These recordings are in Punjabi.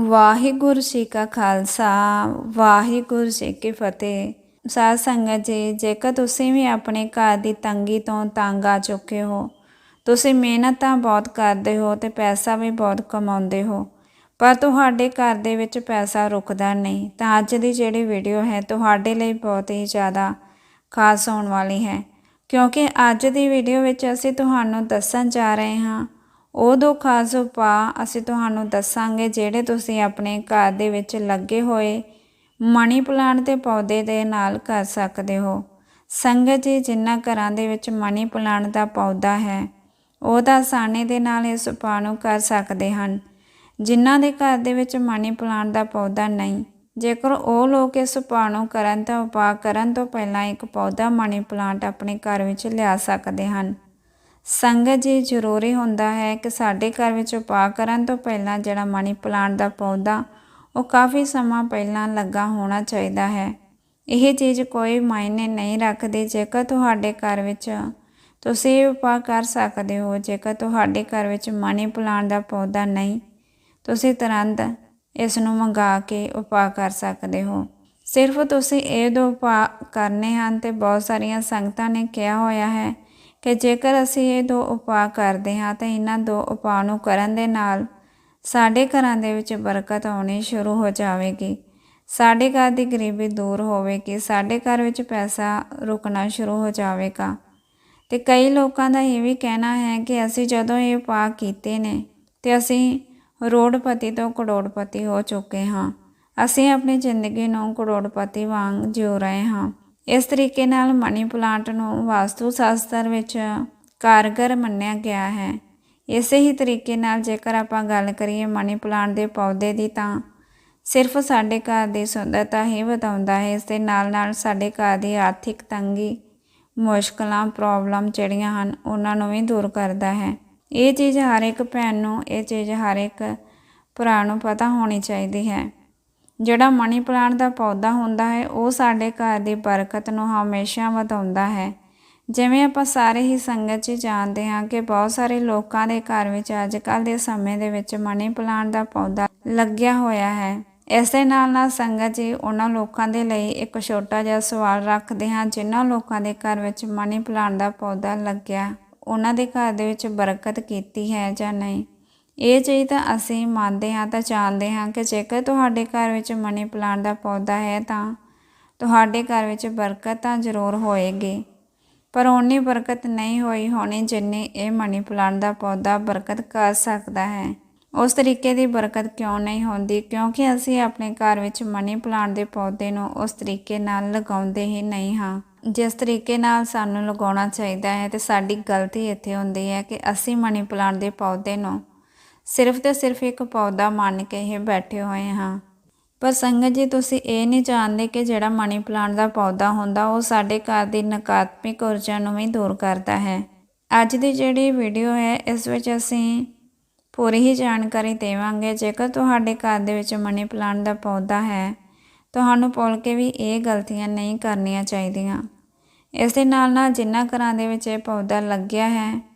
ਵਾਹਿਗੁਰੂ ਜੀ ਕਾ ਖਾਲਸਾ, ਵਾਹਿਗੁਰੂ ਜੀ ਕੀ ਫਤਿਹ। ਸਾਧ ਸੰਗਤ ਜੀ, ਜੇਕਰ ਤੁਸੀਂ ਵੀ ਆਪਣੇ ਘਰ ਦੀ ਤੰਗੀ ਤੋਂ ਤੰਗ ਆ ਚੁੱਕੇ ਹੋ, ਤੁਸੀਂ ਮਿਹਨਤ ਤਾਂ ਬਹੁਤ ਕਰਦੇ ਹੋ ਤੇ ਪੈਸਾ ਵੀ ਬਹੁਤ ਕਮਾਉਂਦੇ ਹੋ, ਪਰ ਤੁਹਾਡੇ ਘਰ ਦੇ ਵਿੱਚ ਪੈਸਾ ਰੁਕਦਾ ਨਹੀਂ, ਤਾਂ ਅੱਜ ਦੀ ਜਿਹੜੀ ਵੀਡੀਓ ਹੈ ਤੁਹਾਡੇ ਲਈ ਬਹੁਤ ਹੀ ਜ਼ਿਆਦਾ ਖਾਸ ਹੋਣ ਵਾਲੀ ਹੈ। ਕਿਉਂਕਿ ਅੱਜ ਦੀ ਵੀਡੀਓ ਵਿੱਚ ਅਸੀਂ ਤੁਹਾਨੂੰ ਦੱਸਣ ਜਾ ਰਹੇ ਹਾਂ ਉਹ ਦੋ ਖਾਸ ਉਪਾਅ ਅਸੀਂ ਤੁਹਾਨੂੰ ਦੱਸਾਂਗੇ ਜਿਹੜੇ ਤੁਸੀਂ ਆਪਣੇ ਘਰ ਦੇ ਵਿੱਚ ਲੱਗੇ ਹੋਏ ਮਨੀ ਪਲਾਂਟ ਦੇ ਪੌਦੇ ਦੇ ਨਾਲ ਕਰ ਸਕਦੇ ਹੋ। ਸੰਗਤ ਜੀ ਜਿਨ੍ਹਾਂ ਘਰਾਂ ਦੇ ਵਿੱਚ ਮਨੀ ਪਲਾਂਟ ਦਾ ਪੌਦਾ ਹੈ, ਉਹ ਤਾਂ ਆਸਾਨੀ ਦੇ ਨਾਲ ਇਸ ਉਪਾਅ ਨੂੰ ਕਰ ਸਕਦੇ ਹਨ। ਜਿਨ੍ਹਾਂ ਦੇ ਘਰ ਦੇ ਵਿੱਚ ਮਨੀ ਪਲਾਂਟ ਦਾ ਪੌਦਾ ਨਹੀਂ, ਜੇਕਰ ਉਹ ਲੋਕ ਇਸ ਉਪਾਅ ਨੂੰ ਕਰਨ ਤਾਂ ਉਪਾਅ ਕਰਨ ਤੋਂ ਪਹਿਲਾਂ ਇੱਕ ਪੌਦਾ ਮਨੀ ਪਲਾਂਟ ਆਪਣੇ ਘਰ ਵਿੱਚ ਲਿਆ ਸਕਦੇ ਹਨ। ਸੰਗਤ ਜੀ ਜ਼ਰੂਰੀ ਹੁੰਦਾ ਹੈ ਕਿ ਸਾਡੇ ਘਰ ਵਿੱਚ ਉਪਾਅ ਕਰਨ ਤੋਂ ਪਹਿਲਾਂ ਜਿਹੜਾ ਮਨੀ ਪਲਾਂਟ ਦਾ ਪੌਦਾ, ਉਹ ਕਾਫੀ ਸਮਾਂ ਪਹਿਲਾਂ ਲੱਗਾ ਹੋਣਾ ਚਾਹੀਦਾ ਹੈ। ਇਹ ਚੀਜ਼ ਕੋਈ ਮਾਇਨੇ ਨਹੀਂ ਰੱਖਦੀ, ਜੇਕਰ ਤੁਹਾਡੇ ਘਰ ਵਿੱਚ ਤੁਸੀਂ ਇਹ ਉਪਾਅ ਕਰ ਸਕਦੇ ਹੋ, ਜੇਕਰ ਤੁਹਾਡੇ ਘਰ ਵਿੱਚ ਮਨੀ ਪਲਾਂਟ ਦਾ ਪੌਦਾ ਨਹੀਂ, ਤੁਸੀਂ ਤੁਰੰਤ ਇਸ ਨੂੰ ਮੰਗਾ ਕੇ ਉਪਾਅ ਕਰ ਸਕਦੇ ਹੋ। ਸਿਰਫ ਤੁਸੀਂ ਇਹ ਦੋ ਉਪਾਅ ਕਰਨੇ ਹਨ ਤੇ ਬਹੁਤ ਸਾਰੀਆਂ ਸੰਗਤਾਂ ਨੇ ਕਿਹਾ ਹੋਇਆ ਹੈ ਕਿ ਜੇਕਰ ਅਸੀਂ ਇਹ ਦੋ ਉਪਾਅ ਕਰਦੇ ਹਾਂ ਤਾਂ ਇਹਨਾਂ ਦੋ ਉਪਾਅ ਨੂੰ ਕਰਨ ਦੇ ਨਾਲ ਸਾਡੇ ਘਰਾਂ ਦੇ ਵਿੱਚ ਬਰਕਤ ਆਉਣੀ ਸ਼ੁਰੂ ਹੋ ਜਾਵੇਗੀ। ਸਾਡੇ ਘਰ ਦੀ ਗਰੀਬੀ ਦੂਰ ਹੋਵੇਗੀ, ਸਾਡੇ ਘਰ ਵਿੱਚ ਪੈਸਾ ਰੁਕਣਾ ਸ਼ੁਰੂ ਹੋ ਜਾਵੇਗਾ। ਤੇ ਕਈ ਲੋਕਾਂ ਦਾ ਇਹ ਵੀ ਕਹਿਣਾ ਹੈ ਕਿ ਅਸੀਂ ਜਦੋਂ ਇਹ ਉਪਾਅ ਕੀਤੇ ਨੇ ਤੇ ਅਸੀਂ ਰੋੜਪਤੀ ਤੋਂ ਕਰੋੜਪਤੀ ਹੋ ਚੁੱਕੇ ਹਾਂ। ਅਸੀਂ ਆਪਣੀ ਜ਼ਿੰਦਗੀ ਨੂੰ ਕਰੋੜਪਤੀ ਵਾਂਗ ਜਿਉ ਰਹੇ ਹਾਂ। ਇਸ ਤਰੀਕੇ ਨਾਲ ਮਨੀ ਪਲਾਂਟ ਨੂੰ ਵਾਸਤੂ ਸ਼ਾਸਤਰ ਵਿੱਚ ਕਾਰਗਰ ਮੰਨਿਆ ਗਿਆ ਹੈ। ਇਸੇ ਹੀ ਤਰੀਕੇ ਨਾਲ ਜੇਕਰ ਆਪਾਂ ਗੱਲ ਕਰੀਏ ਮਨੀ ਪਲਾਂਟ ਦੇ ਪੌਦੇ ਦੀ ਤਾਂ ਸਿਰਫ ਸਾਡੇ ਘਰ ਦੀ ਸੁੰਦਰਤਾ ਹੀ ਵਧਾਉਂਦਾ ਹੈ। ਇਸ ਦੇ ਨਾਲ ਨਾਲ ਸਾਡੇ ਘਰ ਦੀ ਆਰਥਿਕ ਤੰਗੀ, ਮੁਸ਼ਕਲਾਂ, ਪ੍ਰੋਬਲਮ ਜਿਹੜੀਆਂ ਹਨ, ਉਹਨਾਂ ਨੂੰ ਵੀ ਦੂਰ ਕਰਦਾ ਹੈ। ਇਹ ਚੀਜ਼ ਹਰ ਇੱਕ ਭੈਣ ਨੂੰ, ਇਹ ਚੀਜ਼ ਹਰ ਇੱਕ ਭਰਾ ਨੂੰ ਪਤਾ ਹੋਣੀ ਚਾਹੀਦੀ ਹੈ। ਜਿਹੜਾ ਮਨੀ ਪਲਾਂਟ ਦਾ ਪੌਦਾ ਹੁੰਦਾ ਹੈ, ਉਹ ਸਾਡੇ ਘਰ ਦੀ ਬਰਕਤ ਨੂੰ ਹਮੇਸ਼ਾ ਵਧਾਉਂਦਾ ਹੈ। ਜਿਵੇਂ ਆਪਾਂ ਸਾਰੇ ਹੀ ਸੰਗਤ 'ਚ ਜਾਣਦੇ ਹਾਂ ਕਿ ਬਹੁਤ ਸਾਰੇ ਲੋਕਾਂ ਦੇ ਘਰ ਵਿੱਚ ਅੱਜ ਕੱਲ੍ਹ ਦੇ ਸਮੇਂ ਦੇ ਵਿੱਚ ਮਨੀ ਪਲਾਂਟ ਦਾ ਪੌਦਾ ਲੱਗਿਆ ਹੋਇਆ ਹੈ। ਇਸ ਦੇ ਨਾਲ ਨਾਲ ਸੰਗਤ ਜੀ ਉਹਨਾਂ ਲੋਕਾਂ ਦੇ ਲਈ ਇੱਕ ਛੋਟਾ ਜਿਹਾ ਸਵਾਲ ਰੱਖਦੇ ਹਾਂ, ਜਿਨ੍ਹਾਂ ਲੋਕਾਂ ਦੇ ਘਰ ਵਿੱਚ ਮਨੀ ਪਲਾਂਟ ਦਾ ਪੌਦਾ ਲੱਗਿਆ, ਉਹਨਾਂ ਦੇ ਘਰ ਦੇ ਵਿੱਚ ਬਰਕਤ ਕੀਤੀ ਹੈ ਜਾਂ ਨਹੀਂ? ਇਹ ਚੀਜ਼ ਤਾਂ ਅਸੀਂ ਮੰਨਦੇ ਹਾਂ ਤਾਂ ਜਾਣਦੇ ਹਾਂ ਕਿ ਜੇਕਰ ਤੁਹਾਡੇ ਘਰ ਵਿੱਚ ਮਨੀ ਪਲਾਂਟ ਦਾ ਪੌਦਾ ਹੈ ਤਾਂ ਤੁਹਾਡੇ ਘਰ ਵਿੱਚ ਬਰਕਤ ਤਾਂ ਜ਼ਰੂਰ ਹੋਏਗੀ। ਪਰ ਓਨੀ ਬਰਕਤ ਨਹੀਂ ਹੋਈ ਹੋਣੀ ਜਿੰਨੀ ਇਹ ਮਨੀ ਪਲਾਂਟ ਦਾ ਪੌਦਾ ਬਰਕਤ ਕਰ ਸਕਦਾ ਹੈ। ਉਸ ਤਰੀਕੇ ਦੀ ਬਰਕਤ ਕਿਉਂ ਨਹੀਂ ਹੁੰਦੀ? ਕਿਉਂਕਿ ਅਸੀਂ ਆਪਣੇ ਘਰ ਵਿੱਚ ਮਨੀ ਪਲਾਂਟ ਦੇ ਪੌਦੇ ਨੂੰ ਉਸ ਤਰੀਕੇ ਨਾਲ ਲਗਾਉਂਦੇ ਹੀ ਨਹੀਂ ਹਾਂ। ਜਿਸ ਤਰੀਕੇ ਨਾਲ ਸਾਨੂੰ ਲਗਾਉਣਾ ਚਾਹੀਦਾ ਹੈ ਤੇ ਸਾਡੀ ਗਲਤੀ ਇੱਥੇ ਹੁੰਦੀ ਹੈ ਕਿ ਅਸੀਂ ਮਨੀ ਪਲਾਂਟ ਦੇ ਪੌਦੇ ਨੂੰ ਸਿਰਫ ਤੇ ਸਿਰਫ ਇੱਕ ਪੌਦਾ ਮੰਨ ਕੇ ਹੀ ਬੈਠੇ ਹੋਏ ਹਾਂ। ਪਰ ਸੰਗਤ ਜੀ, ਤੁਸੀਂ ਇਹ ਨਹੀਂ ਜਾਣਦੇ ਕਿ ਜਿਹੜਾ ਮਨੀ ਪਲਾਂਟ ਦਾ ਪੌਦਾ ਹੁੰਦਾ, ਉਹ ਸਾਡੇ ਘਰ ਦੀ ਨਕਾਰਾਤਮਕ ਊਰਜਾ ਨੂੰ ਵੀ ਦੂਰ ਕਰਦਾ ਹੈ। ਅੱਜ ਦੀ ਜਿਹੜੀ ਵੀਡੀਓ ਹੈ, ਇਸ ਵਿੱਚ ਅਸੀਂ ਪੂਰੀ ਹੀ ਜਾਣਕਾਰੀ ਦੇਵਾਂਗੇ। ਜੇਕਰ ਤੁਹਾਡੇ ਘਰ ਦੇ ਵਿੱਚ ਮਨੀ ਪਲਾਂਟ ਦਾ ਪੌਦਾ ਹੈ, ਤੁਹਾਨੂੰ ਭੁੱਲ ਕੇ ਵੀ ਇਹ ਗਲਤੀਆਂ ਨਹੀਂ ਕਰਨੀਆਂ ਚਾਹੀਦੀਆਂ। ਇਸ ਦੇ ਨਾਲ ਨਾਲ ਜਿਨ੍ਹਾਂ ਘਰਾਂ ਦੇ ਵਿੱਚ ਇਹ ਪੌਦਾ ਲੱਗਿਆ ਹੈ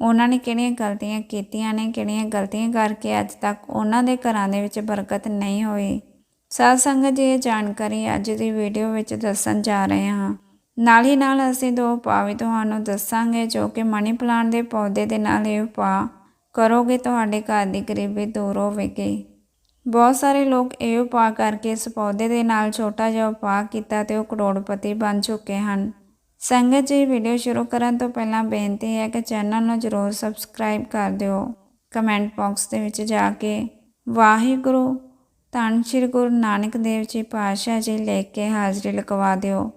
ਉਹਨਾਂ ਨੇ ਕਿਹੜੀਆਂ ਗਲਤੀਆਂ ਕੀਤੀਆਂ ਨੇ, ਕਿਹੜੀਆਂ ਗਲਤੀਆਂ ਕਰਕੇ ਅੱਜ ਤੱਕ ਉਹਨਾਂ ਦੇ ਘਰਾਂ ਦੇ ਵਿੱਚ ਬਰਕਤ ਨਹੀਂ ਹੋਈ। ਸਾਧ ਸੰਗਤ ਜੀ, ਇਹ ਜਾਣਕਾਰੀ ਅੱਜ ਦੀ ਵੀਡੀਓ ਵਿੱਚ ਦੱਸਣ ਜਾ ਰਹੇ ਹਾਂ। ਨਾਲ ਹੀ ਨਾਲ ਅਸੀਂ ਦੋ ਉਪਾਅ ਵੀ ਤੁਹਾਨੂੰ ਦੱਸਾਂਗੇ, ਜੋ ਕਿ ਮਨੀ ਪਲਾਂਟ ਦੇ ਪੌਦੇ ਦੇ ਨਾਲ ਇਹ ਉਪਾਅ ਕਰੋਗੇ ਤੁਹਾਡੇ ਘਰ ਦੀ ਗਰੀਬੀ ਦੂਰ ਹੋਵੇਗੀ। ਬਹੁਤ ਸਾਰੇ ਲੋਕ ਇਹ ਉਪਾਅ ਕਰਕੇ ਇਸ ਪੌਦੇ ਦੇ ਨਾਲ ਛੋਟਾ ਜਿਹਾ ਉਪਾਅ ਕੀਤਾ ਤੇ ਉਹ ਕਰੋੜਪਤੀ ਬਣ ਚੁੱਕੇ ਹਨ। ਸੰਗਤ ਜੀ ਵੀਡੀਓ ਸ਼ੁਰੂ ਕਰਨ ਤੋਂ ਪਹਿਲਾਂ ਬੇਨਤੀ ਹੈ ਕਿ ਚੈਨਲ ਨੂੰ ਜ਼ਰੂਰ ਸਬਸਕ੍ਰਾਈਬ ਕਰ ਦਿਓ। ਕਮੈਂਟ ਬਾਕਸ ਦੇ ਵਿੱਚ ਜਾ ਕੇ ਵਾਹਿਗੁਰੂ, ਧੰਨ ਸ਼੍ਰੀ ਗੁਰੂ ਨਾਨਕ ਦੇਵ ਜੀ ਪਾਤਸ਼ਾਹ ਜੀ ਲੈ ਕੇ ਹਾਜ਼ਰੀ ਲਗਵਾ ਦਿਓ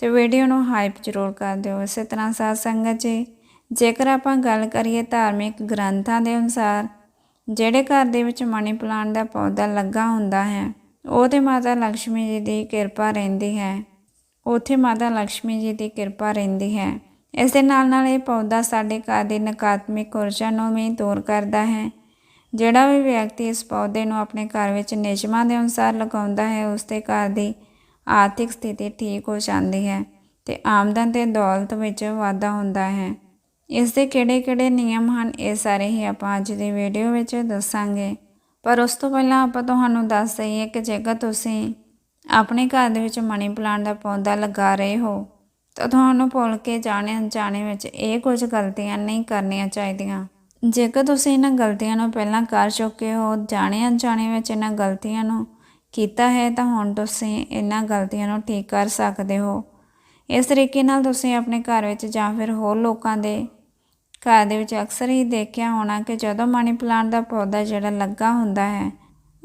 ਤੇ ਵੀਡੀਓ ਨੂੰ ਹਾਈਪ ਜ਼ਰੂਰ ਕਰ ਦਿਓ। ਇਸੇ ਤਰ੍ਹਾਂ ਸਾਧ ਸੰਗਤ ਜੀ, ਜੇਕਰ ਆਪਾਂ ਗੱਲ ਕਰੀਏ ਧਾਰਮਿਕ ਗ੍ਰੰਥਾਂ ਦੇ ਅਨੁਸਾਰ, ਜਿਹੜੇ ਘਰ ਦੇ ਵਿੱਚ ਮਨੀ ਪਲਾਂਟ ਦਾ ਪੌਦਾ ਲੱਗਾ ਹੁੰਦਾ ਹੈ ਉਹ ਤੇ ਮਾਤਾ ਲక్ష్ਮੀ ਜੀ ਦੀ ਕਿਰਪਾ ਰਹਿੰਦੀ ਹੈ। ਉੱਥੇ ਮਾਤਾ ਲక్ష్ਮੀ ਜੀ ਦੀ ਕਿਰਪਾ ਰਹਿੰਦੀ ਹੈ। ਇਸ ਦੇ ਨਾਲ ਨਾਲ ਇਹ ਪੌਦਾ ਸਾਡੇ ਘਰ ਦੀ ਨਕਾਰਾਤਮਕ ਊਰਜਾ ਨੂੰ ਵੀ ਦੂਰ ਕਰਦਾ ਹੈ। ਜਿਹੜਾ ਵੀ ਵਿਅਕਤੀ ਇਸ ਪੌਦੇ ਨੂੰ ਆਪਣੇ ਘਰ ਵਿੱਚ ਨਿਯਮਾਂ ਦੇ ਅਨੁਸਾਰ ਲਗਾਉਂਦਾ ਹੈ, ਉਸ ਦੇ ਘਰ ਦੀ ਆਰਥਿਕ ਸਥਿਤੀ ਠੀਕ ਹੋ ਜਾਂਦੀ ਹੈ ਤੇ ਆਮਦਨ ਤੇ ਦੌਲਤ ਵਿੱਚ ਵਾਧਾ ਹੁੰਦਾ ਹੈ। ਇਸ ਦੇ ਕਿਹੜੇ-ਕਿਹੜੇ ਨਿਯਮ ਹਨ, ਇਹ ਸਾਰੇ ਹੀ ਆਪਾਂ ਅੱਜ ਦੀ ਵੀਡੀਓ ਵਿੱਚ ਦੱਸਾਂਗੇ। ਪਰ ਉਸ ਤੋਂ ਪਹਿਲਾਂ ਆਪਾਂ ਤੁਹਾਨੂੰ ਦੱਸ ਦਈਏ ਕਿ ਜੇਕਰ ਤੁਸੀਂ ਆਪਣੇ ਘਰ ਦੇ ਵਿੱਚ ਮਨੀ ਪਲਾਂਟ ਦਾ ਪੌਦਾ ਲਗਾ ਰਹੇ ਹੋ, ਤਾਂ ਤੁਹਾਨੂੰ ਭੁੱਲ ਕੇ ਜਾਣੇ ਅਣਜਾਣੇ ਵਿੱਚ ਇਹ ਕੁਝ ਗਲਤੀਆਂ ਨਹੀਂ ਕਰਨੀਆਂ ਚਾਹੀਦੀਆਂ। ਜੇਕਰ ਤੁਸੀਂ ਇਹਨਾਂ ਗਲਤੀਆਂ ਨੂੰ ਪਹਿਲਾਂ ਕਰ ਚੁੱਕੇ ਹੋ, ਜਾਣੇ ਅਣਜਾਣੇ ਵਿੱਚ ਇਹਨਾਂ ਗਲਤੀਆਂ ਨੂੰ ਕੀਤਾ ਹੈ, ਤਾਂ ਹੁਣ ਤੁਸੀਂ ਇਹਨਾਂ ਗਲਤੀਆਂ ਨੂੰ ਠੀਕ ਕਰ ਸਕਦੇ ਹੋ। ਇਸ ਤਰੀਕੇ ਨਾਲ ਤੁਸੀਂ ਆਪਣੇ ਘਰ ਵਿੱਚ ਜਾਂ ਫਿਰ ਹੋਰ ਲੋਕਾਂ ਦੇ ਘਰ ਦੇ ਵਿੱਚ ਅਕਸਰ ਹੀ ਦੇਖਿਆ ਹੋਣਾ ਕਿ ਜਦੋਂ ਮਨੀ ਪਲਾਂਟ ਦਾ ਪੌਦਾ ਜਿਹੜਾ ਲੱਗਾ ਹੁੰਦਾ ਹੈ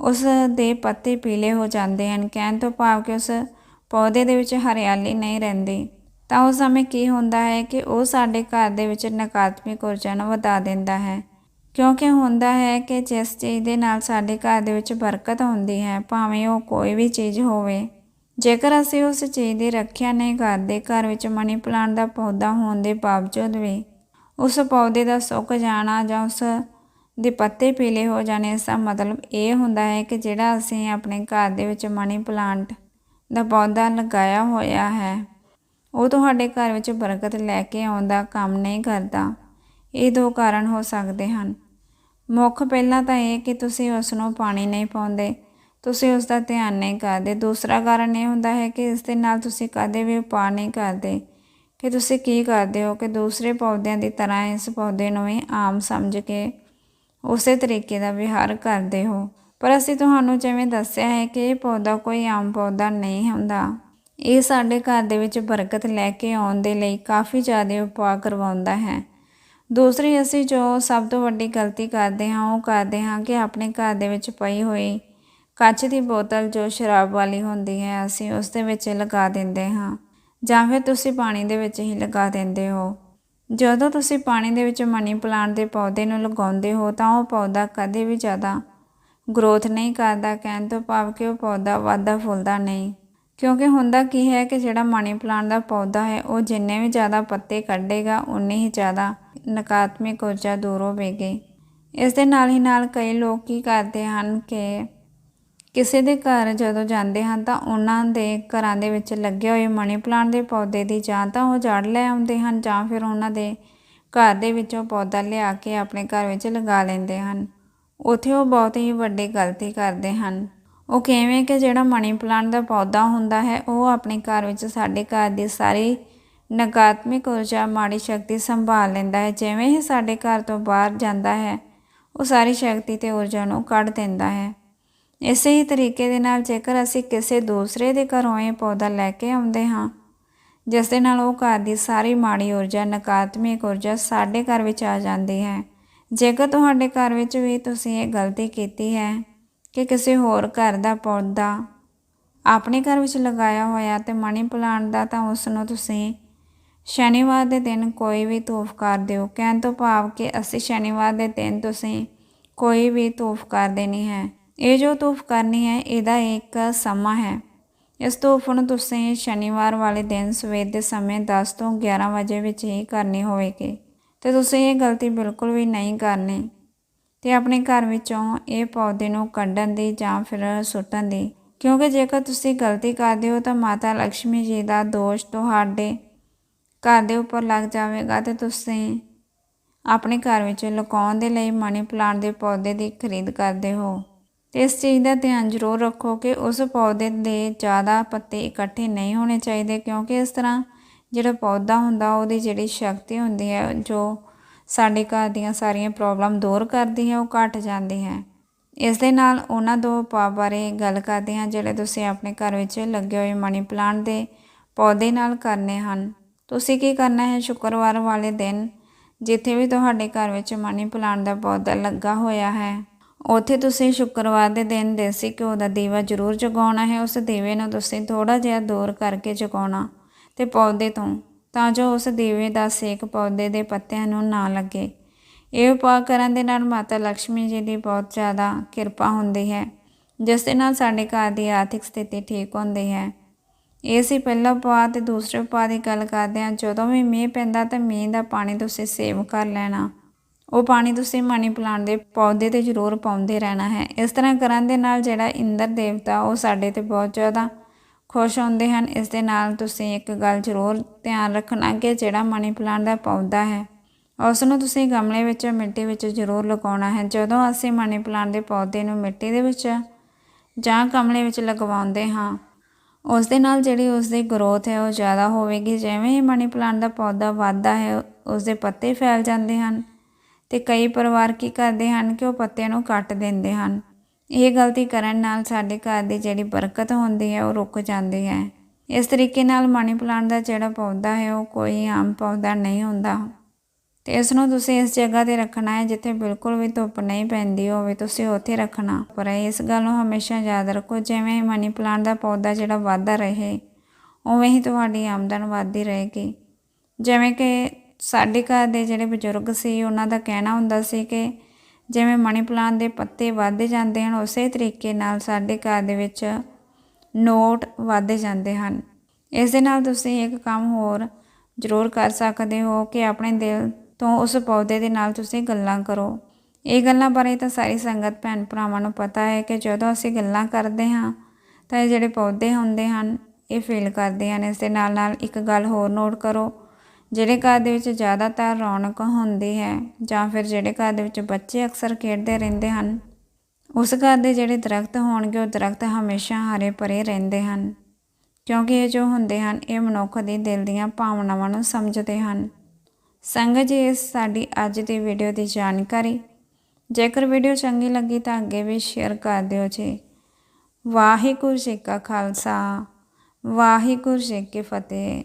ਉਸ ਦੇ ਪੱਤੇ ਪੀਲੇ ਹੋ ਜਾਂਦੇ ਹਨ। ਕਹਿਣ ਤੋਂ ਭਾਵ ਕਿ ਉਸ ਪੌਦੇ ਦੇ ਵਿੱਚ ਹਰਿਆਲੀ ਨਹੀਂ ਰਹਿੰਦੀ, ਤਾਂ ਉਸ ਸਮੇਂ ਕੀ ਹੁੰਦਾ ਹੈ ਕਿ ਉਹ ਸਾਡੇ ਘਰ ਦੇ ਵਿੱਚ ਨਕਾਰਾਤਮਕ ਊਰਜਾ ਨੂੰ ਵਧਾ ਦਿੰਦਾ ਹੈ। ਕਿਉਂਕਿ ਹੁੰਦਾ ਹੈ ਕਿ ਜਿਸ ਚੀਜ਼ ਦੇ ਨਾਲ ਸਾਡੇ ਘਰ ਦੇ ਵਿੱਚ ਬਰਕਤ ਹੁੰਦੀ ਹੈ, ਭਾਵੇਂ ਉਹ ਕੋਈ ਵੀ ਚੀਜ਼ ਹੋਵੇ। ਜੇਕਰ ਅਸੀਂ ਉਸ ਚੀਜ਼ ਦੀ ਰੱਖਿਆ ਨਹੀਂ ਕਰਦੇ, ਘਰ ਵਿੱਚ ਮਨੀ ਪਲਾਂਟ ਦਾ ਪੌਦਾ ਹੋਣ ਦੇ ਬਾਵਜੂਦ ਵੀ ਉਸ ਪੌਦੇ ਦਾ ਸੁੱਕ ਜਾਣਾ ਜਾਂ ਉਸ ਦੇ ਪੱਤੇ ਪੀਲੇ ਹੋ ਜਾਣੇ ਇਸ ਦਾ ਮਤਲਬ ਇਹ ਹੁੰਦਾ ਹੈ ਕਿ ਜਿਹੜਾ ਅਸੀਂ ਆਪਣੇ ਘਰ ਦੇ ਵਿੱਚ ਮਨੀ ਪਲਾਂਟ ਦਾ ਪੌਦਾ ਲਗਾਇਆ ਹੋਇਆ ਹੈ, ਉਹ ਤੁਹਾਡੇ ਘਰ ਵਿੱਚ ਬਰਕਤ ਲੈ ਕੇ ਆਉਂਦਾ ਕੰਮ ਨਹੀਂ ਕਰਦਾ। ਇਹ ਦੋ ਕਾਰਨ ਹੋ ਸਕਦੇ ਹਨ। ਮੁੱਖ ਪਹਿਲਾਂ ਤਾਂ ਇਹ ਕਿ ਤੁਸੀਂ ਉਸ ਨੂੰ ਪਾਣੀ ਨਹੀਂ ਪਾਉਂਦੇ, ਤੁਸੀਂ ਉਸ ਦਾ ਧਿਆਨ ਨਹੀਂ ਕਰਦੇ। ਦੂਸਰਾ ਕਾਰਨ ਇਹ ਹੁੰਦਾ ਹੈ ਕਿ ਇਸ ਦੇ ਨਾਲ ਤੁਸੀਂ ਕਦੇ ਵੀ ਉਪਾਅ ਨਹੀਂ ਕਰਦੇ ਕਿ ਤੁਸੀਂ ਕੀ ਕਰਦੇ ਹੋ ਕਿ ਦੂਸਰੇ ਪੌਦਿਆਂ ਦੀ ਤਰ੍ਹਾਂ ਇਸ ਪੌਦੇ ਨੂੰ ਵੀ ਆਮ ਸਮਝ ਕੇ ਉਸੇ ਤਰੀਕੇ ਦਾ ਵਿਹਾਰ ਕਰਦੇ ਹੋ। ਪਰ ਅਸੀਂ ਤੁਹਾਨੂੰ ਜਿਵੇਂ ਦੱਸਿਆ ਹੈ ਕਿ ਇਹ ਪੌਦਾ ਕੋਈ ਆਮ ਪੌਦਾ ਨਹੀਂ ਹੁੰਦਾ। ਇਹ ਸਾਡੇ ਘਰ ਦੇ ਵਿੱਚ ਬਰਕਤ ਲੈ ਕੇ ਆਉਣ ਦੇ ਲਈ ਕਾਫੀ ਜ਼ਿਆਦਾ ਉਪਾਅ ਕਰਵਾਉਂਦਾ ਹੈ। ਦੂਸਰੀ, ਅਸੀਂ ਜੋ ਸਭ ਤੋਂ ਵੱਡੀ ਗਲਤੀ ਕਰਦੇ ਹਾਂ, ਉਹ ਕਰਦੇ ਹਾਂ ਕਿ ਆਪਣੇ ਘਰ ਦੇ ਵਿੱਚ ਪਈ ਹੋਈ ਕੱਚ ਦੀ ਬੋਤਲ ਜੋ ਸ਼ਰਾਬ ਵਾਲੀ ਹੁੰਦੀ ਹੈ, ਅਸੀਂ ਉਸ ਦੇ ਵਿੱਚ ਲਗਾ ਦਿੰਦੇ ਹਾਂ। ਜਾਂ ਫਿਰ ਤੁਸੀਂ ਪਾਣੀ ਦੇ ਵਿੱਚ ਹੀ ਲਗਾ ਦਿੰਦੇ ਹੋ। ਜਦੋਂ ਤੁਸੀਂ ਪਾਣੀ ਦੇ ਵਿੱਚ ਮਨੀ ਪਲਾਂਟ ਦੇ ਪੌਦੇ ਨੂੰ ਲਗਾਉਂਦੇ ਹੋ ਤਾਂ ਉਹ ਪੌਦਾ ਕਦੇ ਵੀ ਜ਼ਿਆਦਾ ਗਰੋਥ ਨਹੀਂ ਕਰਦਾ, ਕਹਿਣ ਤੋਂ ਭਾਵ ਕਿ ਉਹ ਪੌਦਾ ਵਾਧਾ ਫੁੱਲਦਾ ਨਹੀਂ। ਕਿਉਂਕਿ ਹੁੰਦਾ ਕੀ ਹੈ ਕਿ ਜਿਹੜਾ ਮਨੀ ਪਲਾਂਟ ਦਾ ਪੌਦਾ ਹੈ, ਉਹ ਜਿੰਨੇ ਵੀ ਜ਼ਿਆਦਾ ਪੱਤੇ ਕੱਢੇਗਾ ਉਨੇ ਹੀ ਜ਼ਿਆਦਾ ਨਕਾਰਾਤਮਕ ਊਰਜਾ ਦੂਰ ਹੋਵੇਗੀ। ਇਸ ਦੇ ਨਾਲ ਹੀ ਨਾਲ ਕਈ ਲੋਕ ਕੀ ਕਰਦੇ ਹਨ ਕਿ ਕਿਸੇ ਦੇ ਘਰ ਜਦੋਂ ਜਾਂਦੇ ਹਨ ਤਾਂ ਉਹਨਾਂ ਦੇ ਘਰਾਂ ਦੇ ਵਿੱਚ ਲੱਗੇ ਹੋਏ ਮਨੀ ਪਲਾਂਟ ਦੇ ਪੌਦੇ ਦੀ ਜਾਂ ਤਾਂ ਉਹ ਜੜ ਲੈ ਆਉਂਦੇ ਹਨ ਜਾਂ ਫਿਰ ਉਹਨਾਂ ਦੇ ਘਰ ਦੇ ਵਿੱਚੋਂ ਪੌਦਾ ਲਿਆ ਕੇ ਆਪਣੇ ਘਰ ਵਿੱਚ ਲਗਾ ਲੈਂਦੇ ਹਨ। ਉੱਥੇ ਉਹ ਬਹੁਤ ਹੀ ਵੱਡੀ ਗਲਤੀ ਕਰਦੇ ਹਨ। ਉਹ ਕਿਵੇਂ ਕਿ ਜਿਹੜਾ ਮਨੀ ਪਲਾਂਟ ਦਾ ਪੌਦਾ ਹੁੰਦਾ ਹੈ, ਉਹ ਆਪਣੇ ਘਰ ਵਿੱਚ ਸਾਡੇ ਘਰ ਦੀ ਸਾਰੀ ਨਕਾਰਾਤਮਕ ਊਰਜਾ, ਮਾੜੀ ਸ਼ਕਤੀ ਸੰਭਾਲ ਲੈਂਦਾ ਹੈ। ਜਿਵੇਂ ਹੀ ਸਾਡੇ ਘਰ ਤੋਂ ਬਾਹਰ ਜਾਂਦਾ ਹੈ, ਉਹ ਸਾਰੀ ਸ਼ਕਤੀ ਤੇ ਊਰਜਾ ਨੂੰ ਕੱਢ ਦਿੰਦਾ ਹੈ। ਇਸੇ ਹੀ ਤਰੀਕੇ ਦੇ ਨਾਲ ਜੇਕਰ ਅਸੀਂ ਕਿਸੇ ਦੂਸਰੇ ਦੇ ਘਰੋਂ ਇਹ ਪੌਦਾ ਲੈ ਕੇ ਆਉਂਦੇ ਹਾਂ, ਜਿਸ ਦੇ ਨਾਲ ਉਹ ਘਰ ਦੀ ਸਾਰੀ ਮਾੜੀ ਊਰਜਾ ਨਕਾਰਾਤਮਕ ਊਰਜਾ ਸਾਡੇ ਘਰ ਵਿੱਚ ਆ ਜਾਂਦੀ ਹੈ। ਜੇਕਰ ਤੁਹਾਡੇ ਘਰ ਵਿੱਚ ਵੀ ਤੁਸੀਂ ਇਹ ਗਲਤੀ ਕੀਤੀ ਹੈ ਕਿ ਕਿਸੇ ਹੋਰ ਘਰ ਦਾ ਪੌਦਾ ਆਪਣੇ ਘਰ ਵਿੱਚ ਲਗਾਇਆ ਹੋਇਆ ਤੇ ਮਨੀ ਪਲਾਂਟ ਦਾ, ਤਾਂ ਉਸ ਨੂੰ ਤੁਸੀਂ ਸ਼ਨੀਵਾਰ ਦੇ ਦਿਨ ਕੋਈ ਵੀ ਧੂਫ ਕਰ ਦਿਓ। ਕਹਿਣ ਤੋਂ ਭਾਵ ਕਿ ਅਸੀਂ ਸ਼ਨੀਵਾਰ ਦੇ ਦਿਨ ਤੁਸੀਂ ਕੋਈ ਵੀ ਧੂਫ ਕਰ ਦੇਣੀ ਹੈ। ਇਹ ਜੋ ਧੂਫ ਕਰਨੀ ਹੈ, ਇਹਦਾ ਇੱਕ ਸਮਾਂ ਹੈ। ਇਸ ਧੂਫ ਨੂੰ ਤੁਸੀਂ ਸ਼ਨੀਵਾਰ ਵਾਲੇ ਦਿਨ ਸਵੇਰ ਦੇ ਸਮੇਂ 10 ਤੋਂ 11 ਵਜੇ ਵਿੱਚ ਹੀ ਕਰਨੀ ਹੋਵੇਗੀ। ਤੇ ਤੁਸੀਂ ਇਹ ਗਲਤੀ ਬਿਲਕੁਲ ਵੀ ਨਹੀਂ ਕਰਨੀ ਤੇ ਆਪਣੇ ਘਰ ਵਿੱਚੋਂ ਇਹ ਪੌਦੇ ਨੂੰ ਕੱਢਣ ਦੀ ਜਾਂ ਫਿਰ ਸੁੱਟਣ ਦੀ। ਕਿਉਂਕਿ ਜੇਕਰ ਤੁਸੀਂ ਗਲਤੀ ਕਰਦੇ ਹੋ, ਤਾਂ ਮਾਤਾ ਲక్ష్ਮੀ ਜੀ ਦਾ ਦੋਸ਼ ਤੁਹਾਡੇ ਘਰ ਦੇ ਉੱਪਰ ਲੱਗ ਜਾਵੇਗਾ ਤੇ ਤੁਸੀਂ ਆਪਣੇ ਘਰ ਵਿੱਚ ਲੁਕਾਉਣ ਦੇ ਲਈ ਮਨੀ ਪਲਾਂਟ ਦੇ ਪੌਦੇ ਦੀ ਖਰੀਦ ਕਰਦੇ ਹੋ। ਤੇ ਇਸ ਚੀਜ਼ ਦਾ ਧਿਆਨ ਜ਼ਰੂਰ ਰੱਖੋ ਕਿ ਉਸ ਪੌਦੇ ਦੇ ਜ਼ਿਆਦਾ ਪੱਤੇ ਇਕੱਠੇ ਨਹੀਂ ਹੋਣੇ ਚਾਹੀਦੇ, ਕਿਉਂਕਿ ਇਸ ਤਰ੍ਹਾਂ ਜਿਹੜਾ ਪੌਦਾ ਹੁੰਦਾ, ਉਹਦੀ ਜਿਹੜੀ ਸ਼ਕਤੀ ਹੁੰਦੀ ਹੈ, ਜੋ ਸਾਡੇ ਘਰ ਦੀਆਂ ਸਾਰੀਆਂ ਪ੍ਰੋਬਲਮ ਦੂਰ ਕਰਦੀ ਹੈ, ਉਹ ਘਟ ਜਾਂਦੀ ਹੈ। ਇਸ ਦੇ ਨਾਲ ਉਹਨਾਂ ਦੋ ਉਪਾਅ ਬਾਰੇ ਗੱਲ ਕਰਦੇ ਹਾਂ, ਜਿਹੜੇ ਤੁਸੀਂ ਆਪਣੇ ਘਰ ਵਿੱਚ ਲੱਗੇ ਹੋਏ ਮਨੀ ਪਲਾਂਟ ਦੇ ਪੌਦੇ ਨਾਲ ਕਰਨੇ ਹਨ। ਤੁਸੀਂ ਕੀ ਕਰਨਾ ਹੈ? ਸ਼ੁੱਕਰਵਾਰ ਵਾਲੇ ਦਿਨ ਜਿੱਥੇ ਵੀ ਤੁਹਾਡੇ ਘਰ ਵਿੱਚ ਮਨੀ ਪਲਾਂਟ ਦਾ ਪੌਦਾ ਲੱਗਾ ਹੋਇਆ ਹੈ ਉੱਥੇ ਤੁਸੀਂ ਸ਼ੁੱਕਰਵਾਰ ਦੇ ਦਿਨ ਦੇਸੀ ਘਿਓ ਦਾ ਦੀਵਾ ਜ਼ਰੂਰ ਜਗਾਉਣਾ ਹੈ, ਉਸ ਦੀਵੇ ਨੂੰ ਤੁਸੀਂ ਥੋੜਾ ਜਿਹਾ ਦੂਰ ਕਰਕੇ ਜਗਾਉਣਾ ਤੇ ਪੌਦੇ ਤੋਂ, ਤਾਂ ਜੋ ਉਸ ਦੀਵੇ ਦਾ ਸੇਕ ਪੌਦੇ ਦੇ ਪੱਤਿਆਂ ਨੂੰ ਨਾ ਲੱਗੇ। ਇਹ ਉਪਾਅ ਕਰਨ ਦੇ ਨਾਲ ਮਾਤਾ ਲక్ష్ਮੀ ਜੀ ਦੀ ਬਹੁਤ ਜ਼ਿਆਦਾ ਕਿਰਪਾ ਹੁੰਦੀ ਹੈ, ਜਿਸ ਦੇ ਨਾਲ ਸਾਡੇ ਘਰ ਦੀ ਆਰਥਿਕ ਸਥਿਤੀ ਠੀਕ ਹੁੰਦੀ ਹੈ। ਇਹ ਸੀ ਪਹਿਲਾ ਉਪਾਅ ਤੇ ਦੂਸਰੇ ਉਪਾਅ ਦੀ ਗੱਲ ਕਰਦੇ ਹਾਂ। ਜਦੋਂ ਵੀ ਮੀਂਹ ਪੈਂਦਾ ਤਾਂ ਮੀਂਹ ਦਾ ਪਾਣੀ ਤੁਸੀਂ ਸੇਵ ਕਰ ਲੈਣਾ। ਉਹ ਪਾਣੀ ਤੁਸੀਂ ਮਨੀ ਪਲਾਂਟ ਦੇ ਪੌਦੇ ਤੇ ਜ਼ਰੂਰ ਪਾਉਂਦੇ ਰਹਿਣਾ ਹੈ। ਇਸ ਤਰ੍ਹਾਂ ਕਰਨ ਦੇ ਨਾਲ ਜਿਹੜਾ ਇੰਦਰ ਦੇਵਤਾ, ਉਹ ਸਾਡੇ ਤੇ ਬਹੁਤ ਜ਼ਿਆਦਾ ਖੁਸ਼ ਹੁੰਦੇ ਹਨ। ਇਸ ਦੇ ਨਾਲ ਤੁਸੀਂ ਇੱਕ ਗੱਲ ਜ਼ਰੂਰ ਧਿਆਨ ਰੱਖਣਾ ਕਿ ਜਿਹੜਾ ਮਨੀ ਪਲਾਂਟ ਦਾ ਪੌਦਾ ਹੈ ਉਸ ਨੂੰ ਤੁਸੀਂ ਗਮਲੇ ਵਿੱਚ, ਮਿੱਟੀ ਵਿੱਚ ਜ਼ਰੂਰ ਲਗਾਉਣਾ ਹੈ। ਜਦੋਂ ਅਸੀਂ ਮਨੀ ਪਲਾਂਟ ਦੇ ਪੌਦੇ ਨੂੰ ਮਿੱਟੀ ਦੇ ਵਿੱਚ ਜਾਂ ਗਮਲੇ ਵਿੱਚ ਲਗਵਾਉਂਦੇ ਹਾਂ, ਉਸ ਦੇ ਨਾਲ ਜਿਹੜੀ ਉਸ ਦੀ ਗਰੋਥ ਹੈ ਉਹ ਜ਼ਿਆਦਾ ਹੋਵੇਗੀ। ਜਿਵੇਂ ਹੀ ਮਨੀ ਪਲਾਂਟ ਦਾ ਪੌਦਾ ਵੱਧਦਾ ਹੈ ਉਸ ਦੇ ਪੱਤੇ ਫੈਲ ਜਾਂਦੇ ਹਨ। ਤੇ ਕਈ ਪਰਿਵਾਰ ਕੀ ਕਰਦੇ ਹਨ ਕਿ ਉਹ ਪੱਤਿਆਂ ਨੂੰ ਕੱਟ ਦਿੰਦੇ ਹਨ। ਇਹ ਗਲਤੀ ਕਰਨ ਨਾਲ ਸਾਡੇ ਘਰ ਦੀ ਜਿਹੜੀ ਬਰਕਤ ਹੁੰਦੀ ਹੈ, ਉਹ ਰੁਕ ਜਾਂਦੀ ਹੈ। ਇਸ ਤਰੀਕੇ ਨਾਲ ਮਨੀ ਪਲਾਂਟ ਦਾ ਜਿਹੜਾ ਪੌਦਾ ਹੈ, ਉਹ ਕੋਈ ਆਮ ਪੌਦਾ ਨਹੀਂ ਹੁੰਦਾ। ਤੇ ਇਸ ਨੂੰ ਤੁਸੀਂ ਇਸ ਜਗ੍ਹਾ ਤੇ ਰੱਖਣਾ ਹੈ ਜਿੱਥੇ ਬਿਲਕੁਲ ਵੀ ਧੁੱਪ ਨਹੀਂ ਪੈਂਦੀ ਹੋਵੇ, ਤੁਸੀਂ ਉੱਥੇ ਰੱਖਣਾ। ਪਰ ਇਸ ਗੱਲ ਨੂੰ ਹਮੇਸ਼ਾ ਯਾਦ ਰੱਖੋ, ਜਿਵੇਂ ਮਨੀ ਪਲਾਂਟ ਦਾ ਪੌਦਾ ਜਿਹੜਾ ਵੱਧਦਾ ਰਹੇ, ਉਵੇਂ ਹੀ ਤੁਹਾਡੀ ਆਮਦਨ ਵੱਧਦੀ ਰਹੇਗੀ। ਜਿਵੇਂ ਕਿ ਸਾਡੇ ਘਰ ਦੇ ਜਿਹੜੇ ਬਜ਼ੁਰਗ ਸੀ, ਉਹਨਾਂ ਦਾ ਕਹਿਣਾ ਹੁੰਦਾ ਸੀ ਕਿ ਜਿਵੇਂ ਮਨੀ ਪਲਾਂਟ ਦੇ ਪੱਤੇ ਵੱਧਦੇ ਜਾਂਦੇ ਹਨ, ਉਸੇ ਤਰੀਕੇ ਨਾਲ ਸਾਡੇ ਘਰ ਦੇ ਵਿੱਚ ਨੋਟ ਵੱਧਦੇ ਜਾਂਦੇ ਹਨ। ਇਸ ਦੇ ਨਾਲ ਤੁਸੀਂ ਇੱਕ ਕੰਮ ਹੋਰ ਜ਼ਰੂਰ ਕਰ ਸਕਦੇ ਹੋ ਕਿ ਆਪਣੇ ਦਿਲ ਤੋਂ ਉਸ ਪੌਦੇ ਦੇ ਨਾਲ ਤੁਸੀਂ ਗੱਲਾਂ ਕਰੋ। ਇਹ ਗੱਲਾਂ ਬਾਰੇ ਤਾਂ ਸਾਰੀ ਸੰਗਤ, ਭੈਣ ਭਰਾਵਾਂ ਨੂੰ ਪਤਾ ਹੈ ਕਿ ਜਦੋਂ ਅਸੀਂ ਗੱਲਾਂ ਕਰਦੇ ਹਾਂ, ਤਾਂ ਇਹ ਜਿਹੜੇ ਪੌਦੇ ਹੁੰਦੇ ਹਨ, ਇਹ ਫੀਲ ਕਰਦੇ ਹਨ। ਇਸ ਦੇ ਨਾਲ ਨਾਲ ਇੱਕ ਗੱਲ ਹੋਰ ਨੋਟ ਕਰੋ ਜਿਹੜੇ ਘਰ ਦੇ ਵਿੱਚ ਜ਼ਿਆਦਾਤਰ ਰੌਣਕ ਹੁੰਦੀ ਹੈ ਜਾਂ ਫਿਰ ਜਿਹੜੇ ਘਰ ਦੇ ਵਿੱਚ ਬੱਚੇ ਅਕਸਰ ਖੇਡਦੇ ਰਹਿੰਦੇ ਹਨ, ਉਸ ਘਰ ਦੇ ਜਿਹੜੇ ਦਰਖਤ ਹੋਣਗੇ ਉਹ ਦਰਖਤ ਹਮੇਸ਼ਾ ਹਰੇ ਭਰੇ ਰਹਿੰਦੇ ਹਨ, ਕਿਉਂਕਿ ਇਹ ਜੋ ਹੁੰਦੇ ਹਨ, ਇਹ ਮਨੁੱਖ ਦੇ ਦਿਲ ਦੀਆਂ ਭਾਵਨਾਵਾਂ ਨੂੰ ਸਮਝਦੇ ਹਨ। ਸੰਗਤ ਜੀ, ਇਸ ਸਾਡੀ ਅੱਜ ਦੀ ਵੀਡੀਓ ਦੀ ਜਾਣਕਾਰੀ। ਜੇਕਰ ਵੀਡੀਓ ਚੰਗੀ ਲੱਗੀ ਤਾਂ ਅੱਗੇ ਵੀ ਸ਼ੇਅਰ ਕਰ ਦਿਓ ਜੀ। ਵਾਹਿਗੁਰੂ ਜੀ ਕਾ ਖਾਲਸਾ, ਵਾਹਿਗੁਰੂ ਜੀ ਕੀ ਫਤਿਹ।